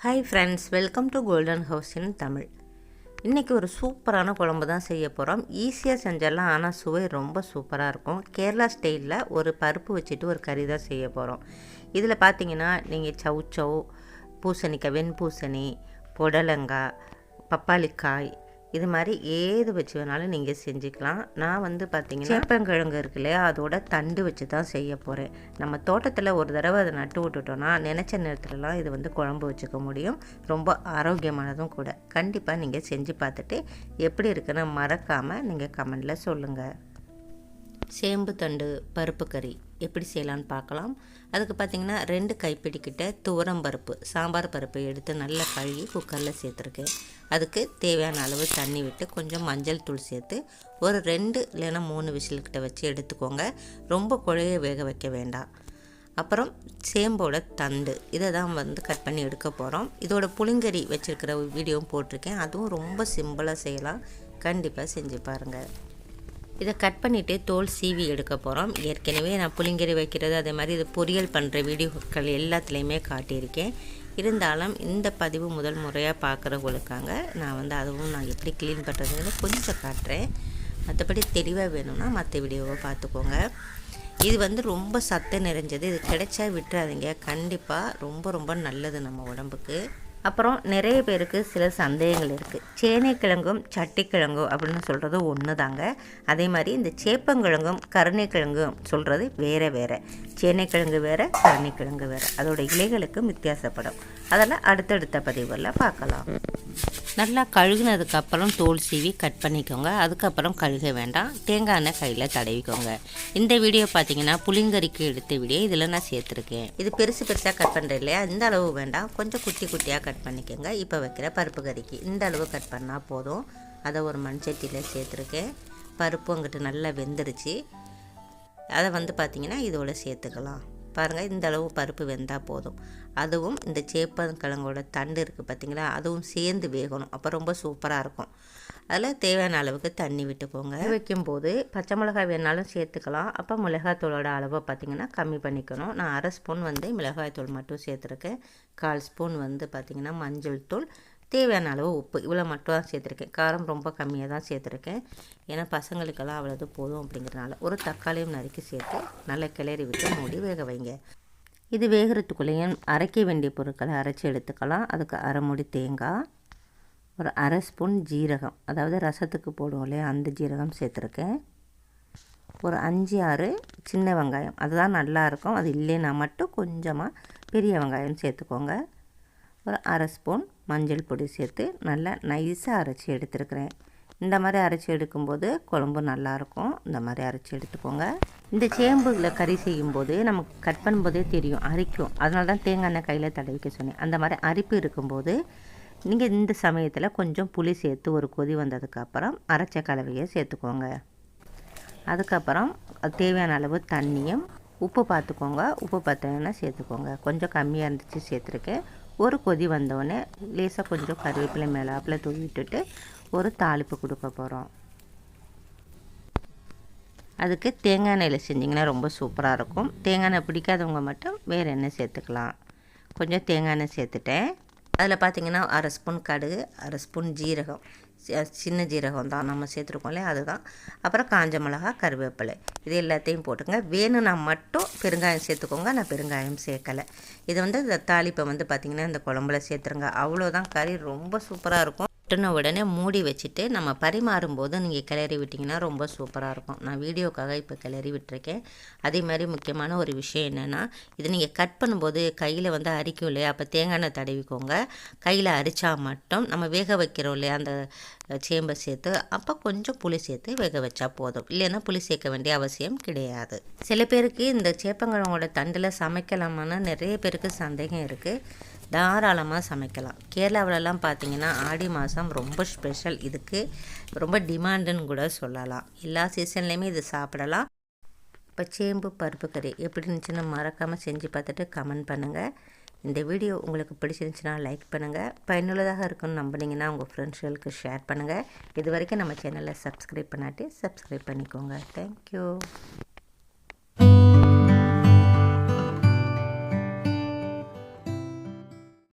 Hi friends welcome to golden house in Tamil இன்றைக்கி ஒரு சூப்பரான குழம்பு தான் செய்ய போகிறோம் ஈஸியாக செஞ்சிடலாம் ஆனால் சுவை ரொம்ப சூப்பராக இருக்கும். கேரளா ஸ்டைலில் ஒரு பருப்பு வச்சுட்டு ஒரு கறி தான் செய்ய போகிறோம் இதில் பார்த்தீங்கன்னா நீங்கள் சவுச்சவ் பூசணிக்காய் வெண்பூசணி புடலங்காய் பப்பாளிக்காய் இது மாதிரி ஏது வச்சு வேணாலும் நீங்கள் செஞ்சுக்கலாம். நான் வந்து பார்த்தீங்கன்னா சேப்பங்கிழங்கு இருக்கு இல்லையா அதோட தண்டு வச்சு தான் செய்ய போகிறேன் நம்ம தோட்டத்தில் ஒரு தடவை அதை நட்டு விட்டுட்டோன்னா நினச்ச நேரத்துலலாம் இது வந்து குழம்பு வச்சுக்க முடியும். ரொம்ப ஆரோக்கியமானதும் கூட. கண்டிப்பாக நீங்கள் செஞ்சு பார்த்துட்டு எப்படி இருக்குன்னு மறக்காமல் நீங்கள் கமெண்டில் சொல்லுங்கள் சேம்பு தண்டு பருப்பு கறி எப்படி செய்யலான்னு பார்க்கலாம். அதுக்கு பார்த்திங்கன்னா ரெண்டு கைப்பிடிக்கிட்ட துவரம் பருப்பு சாம்பார் பருப்பை எடுத்து நல்லா கழுவி குக்கரில் சேர்த்துருக்கேன். அதுக்கு தேவையான அளவு தண்ணி விட்டு கொஞ்சம் மஞ்சள் தூள் சேர்த்து ஒரு ரெண்டு இல்லைன்னா மூணு விசில்கிட்ட வச்சு எடுத்துக்கோங்க. ரொம்ப குழைய வேக வைக்க வேண்டாம். அப்புறம் சேம்போட தண்டு இதை தான் வந்து கட் பண்ணி எடுக்க போகிறோம் இதோட புளிங்கறி வச்சுருக்கிற வீடியோவும் போட்டிருக்கேன். அதுவும் ரொம்ப சிம்பிளாக செய்யலாம். கண்டிப்பாக செஞ்சு பாருங்கள் இதை கட் பண்ணிவிட்டு தோல் சீவி எடுக்க போகிறோம் ஏற்கனவே நான் புளிங்கறி வைக்கிறது அதே மாதிரி இது பொரியல் பண்ணுற வீடியோக்கள் எல்லாத்துலேயுமே காட்டியிருக்கேன். இருந்தாலும் இந்த பதிவு முதல் முறையாக பார்க்குறவங்களுக்காங்க நான் வந்து அதுவும் நான் எப்படி க்ளீன் பண்ணுறதுன்னு கொஞ்சம் காட்டுறேன். மற்றபடி தெளிவாக வேணும்னா மற்ற வீடியோவை பார்த்துக்கோங்க இது வந்து ரொம்ப சத்து நிறைஞ்சது. இது கிடைச்சா விட்டுறாதீங்க. கண்டிப்பாக ரொம்ப ரொம்ப நல்லது நம்ம உடம்புக்கு. அப்புறம் நிறைய பேருக்கு சில சந்தேகங்கள் இருக்குது சேனைக்கிழங்கும் சட்டிக்கிழங்கும் அப்படின்னு சொல்கிறது ஒன்று தாங்க அதே மாதிரி இந்த சேப்பங்கிழங்கும் கருணைக்கிழங்கும் சொல்கிறது வேறு வேறு. சேனைக்கிழங்கு வேறு கருணைக்கிழங்கு வேறு. அதோட இலைகளுக்கும் வித்தியாசப்படும். அதெல்லாம் அடுத்தடுத்த பதிவுகளில் பார்க்கலாம். நல்லா கழுகுனதுக்கப்புறம் தோல் சீவி கட் பண்ணிக்கோங்க. அதுக்கப்புறம் கழுக வேண்டாம். தேங்காய் எண்ணெய் கையில் தடவிக்கோங்க. இந்த வீடியோ பார்த்தீங்கன்னா புளிங்கறிக்கு எடுத்த வீடியோ. இதில் நான் சேர்த்துருக்கேன். இது பெருசு பெருசாக கட் பண்ணுறேன் இல்லையா? இந்த அளவு வேண்டாம். கொஞ்சம் குட்டி குட்டியாக கட் பண்ணிக்கோங்க. இப்போ வைக்கிற பருப்பு கறிக்கு. இந்த அளவு கட் பண்ணால் போதும். அதை ஒரு மண்சட்டியில் சேர்த்துருக்கேன். பருப்பு அங்கிட்டு நல்லா வெந்துருச்சு. அதை வந்து பார்த்திங்கன்னா இதோட சேர்த்துக்கலாம். பாருங்கள் இந்த அளவு பருப்பு வெந்தால் போதும். அதுவும் இந்த சேப்பங்கிழங்கோட தண்டு இருக்குது பார்த்திங்களா அதுவும் சேர்ந்து வேகணும். அப்போ ரொம்ப சூப்பராக இருக்கும். அதில் தேவையான அளவுக்கு தண்ணி விட்டுக்கோங்க. வைக்கும்போது பச்சை மிளகாய் வேணாலும் சேர்த்துக்கலாம். அப்போ மிளகாத்தூளோட அளவை பார்த்திங்கன்னா கம்மி பண்ணிக்கணும். நான் அரை ஸ்பூன் வந்து மிளகாய்த்தூள் மட்டும் சேர்த்துருக்கேன். கால் ஸ்பூன் வந்து பார்த்திங்கன்னா மஞ்சள் தூள் தேவையான அளவு உப்பு. இவ்வளோ மட்டும் தான் சேர்த்துருக்கேன். காரம் ரொம்ப கம்மியாக தான் சேர்த்துருக்கேன். ஏன்னா பசங்களுக்கெல்லாம் அவ்வளோது போதும் அப்படிங்கிறனால ஒரு தக்காளியும் நறுக்கி சேர்த்து நல்லா கிளறி விட்டு மூடி வேக வைங்க. இது வேகிறதுக்குள்ளேயும் அரைக்க வேண்டிய பொருட்களை அரைச்சி எடுத்துக்கலாம். அதுக்கு அரை மூடி தேங்காய் ஒரு அரை ஸ்பூன் ஜீரகம். அதாவது ரசத்துக்கு போடுவோம் இல்லையா அந்த ஜீரகம் சேர்த்துருக்கேன். ஒரு அஞ்சு ஆறு சின்ன வெங்காயம். அதுதான் நல்லாயிருக்கும் அது இல்லைன்னா மட்டும் கொஞ்சமாக பெரிய வெங்காயம் சேர்த்துக்கோங்க. ஒரு அரை ஸ்பூன் மஞ்சள் பொடி சேர்த்து நல்லா நைஸாக அரைச்சி எடுத்துருக்கிறேன். இந்த மாதிரி அரைச்சி எடுக்கும்போது குழம்பு நல்லாயிருக்கும். இந்த மாதிரி அரைச்சி எடுத்துக்கோங்க. இந்த சேம்புல கறி செய்யும்போது நமக்கு கட் பண்ணும்போதே தெரியும் அரிக்கும். அதனால தான் தேங்காய் எண்ணெய் கையில் தடவிக்க சொன்னேன். அந்த மாதிரி அரிப்பு இருக்கும்போது நீங்கள் இந்த சமயத்தில் கொஞ்சம் புளி சேர்த்து ஒரு கொதி வந்ததுக்கப்புறம் அரைச்ச கலவையை சேர்த்துக்கோங்க. அதுக்கப்புறம் தேவையான அளவு தண்ணியும் உப்பு பார்த்துக்கோங்க. உப்பு பார்த்தீங்கன்னா சேர்த்துக்கோங்க. கொஞ்சம் கம்மியாக இருந்துச்சு சேர்த்துருக்கேன். ஒரு கொதி வந்தோடனே லேசாக கொஞ்சம் கருவேப்பிலை மேலாப்பில் தூவி விட்டுட்டு ஒரு தாளிப்பு கொடுக்க போகிறோம் அதுக்கு தேங்காய் எண்ணெயில் செஞ்சிங்கன்னா ரொம்ப சூப்பராக இருக்கும். தேங்காய் எண்ணெய் பிடிக்காதவங்க மட்டும் வேறு எண்ணெய் சேர்த்துக்கலாம். கொஞ்சம் தேங்காய் எண்ணெய் சேர்த்துட்டேன். அதில் பார்த்திங்கன்னா அரை ஸ்பூன் கடுகு அரை ஸ்பூன் ஜீரகம். சின்ன ஜீரகம் தான் நம்ம சேர்த்துருக்கோம் இல்லையா? அதுதான். அப்புறம் காஞ்ச மிளகா கருவேப்பிலை. இது எல்லாத்தையும் போட்டுங்க. வேணும்னா மட்டும் பெருங்காயம் சேர்த்துக்கோங்க. நான் பெருங்காயம் சேர்க்கலை. இது வந்து இந்த தாளிப்பை வந்து பார்த்திங்கன்னா இந்த குழம்புல சேர்த்துருங்க. அவ்வளோதான் கறி ரொம்ப சூப்பராக இருக்கும். கொட்டின உடனே மூடி வச்சுட்டு நம்ம பரிமாறும் போது நீங்கள் கிளறி விட்டிங்கன்னா ரொம்ப சூப்பராக இருக்கும். நான் வீடியோக்காக இப்போ கிளறி விட்டுருக்கேன். அதே மாதிரி முக்கியமான ஒரு விஷயம் என்னென்னா இது நீங்கள் கட் பண்ணும்போது கையில் வந்து அரிக்கும் இல்லையா? அப்போ தேங்காய் எண்ணெய் தடவிக்கோங்க. கையில் அரிச்சா மட்டும் நம்ம வேக வைக்கிறோம் இல்லையா? அந்த சேம்பை சேர்த்து அப்போ கொஞ்சம் புளி சேர்த்து வேக வச்சா போதும். இல்லைன்னா புளி சேர்க்க வேண்டிய அவசியம் கிடையாது. சில பேருக்கு இந்த சேப்பங்கிழங்கோட தண்டில் சமைக்கலாமான்னு நிறைய பேருக்கு சந்தேகம் இருக்குது தாராளமாக சமைக்கலாம். கேரளாவிலலாம் பார்த்தீங்கன்னா ஆடி மாதம் ரொம்ப ஸ்பெஷல் இதுக்கு ரொம்ப டிமாண்டுன்னு கூட சொல்லலாம். எல்லா சீசன்லேயுமே இது சாப்பிடலாம். இப்போ சேம்பு பருப்பு கறி எப்படி இருந்துச்சுன்னு மறக்காமல் செஞ்சு பார்த்துட்டு கமெண்ட் பண்ணுங்கள் இந்த வீடியோ உங்களுக்கு பிடிச்சிருந்துச்சுன்னா லைக் பண்ணுங்கள் பயனுள்ளதாக இருக்குன்னு நம்பினீங்கன்னா உங்கள் ஃப்ரெண்ட்ஸ்களுக்கு ஷேர் பண்ணுங்கள் இது வரைக்கும் நம்ம சேனலை சப்ஸ்கிரைப் பண்ணாட்டி சப்ஸ்கிரைப் பண்ணிக்கோங்க. Thank you